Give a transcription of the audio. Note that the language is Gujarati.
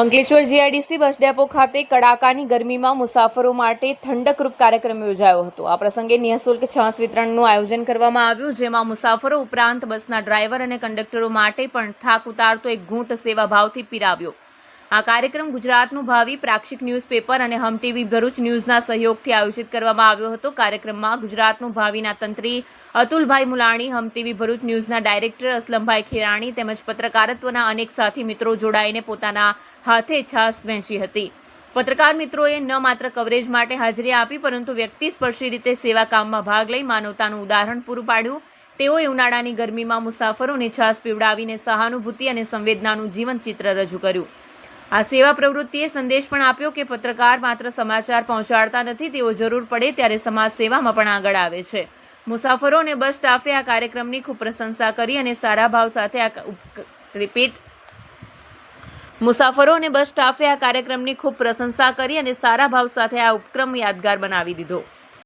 અંકલેશ્વર જીઆઈડીસી બસ ડેપો ખાતે કડાકાની ગરમીમાં મુસાફરો માટે ઠંડકરૂપ કાર્યક્રમ યોજાયો હતો. આ પ્રસંગે નિઃશુલ્ક છાસ વિતરણનું આયોજન કરવામાં આવ્યું, જેમાં મુસાફરો ઉપરાંત બસના ડ્રાઈવર અને કંડક્ટરો માટે પણ થાક ઉતારતો એક ઘૂંટ સેવાભાવથી પીરાવ્યો. આ કાર્યક્રમ ગુજરાતનું ભાવિ પ્રાક્ષિક ન્યૂઝપેપર અને હમ ટીવી ભરૂચ ન્યૂઝના સહયોગથી આયોજિત કરવામાં આવ્યો હતો. કાર્યક્રમમાં ગુજરાતનું ભાવિના તંત્રી અતુલભાઈ મુલાણી, હમ ટીવી ભરૂચ ન્યૂઝના ડાયરેક્ટર અસલમભાઈ ખેરાણી તેમજ પત્રકારત્વના અનેક સાથી મિત્રો જોડાઈને પોતાના હાથે છાસ વહેંચી હતી. પત્રકાર મિત્રોએ ન માત્ર કવરેજ માટે હાજરી આપી, પરંતુ વ્યક્તિસ્પર્શી રીતે સેવા કામમાં ભાગ લઈ માનવતાનું ઉદાહરણ પૂરું પાડ્યું. તેઓએ ઉનાળાની ગરમીમાં મુસાફરોને છાસ પીવડાવીને સહાનુભૂતિ અને સંવેદનાનું જીવન ચિત્ર રજૂ કર્યું. આ સેવા પ્રવૃત્તિએ સંદેશ પણ આપ્યો કે પત્રકાર માત્ર સમાચાર પહોંચાડતા નથી, તેઓ જરૂર પડે ત્યારે સમાજ સેવામાં પણ આગળ આવે છે. મુસાફરો અને બસ સ્ટાફે આ કાર્યક્રમની ખૂબ પ્રશંસા કરી અને સારા ભાવ સાથે આ રિપીટ મુસાફરો અને બસ સ્ટાફે આ કાર્યક્રમની ખૂબ પ્રશંસા કરી અને સારા ભાવ સાથે આ ઉપક્રમ યાદગાર બનાવી દીધો.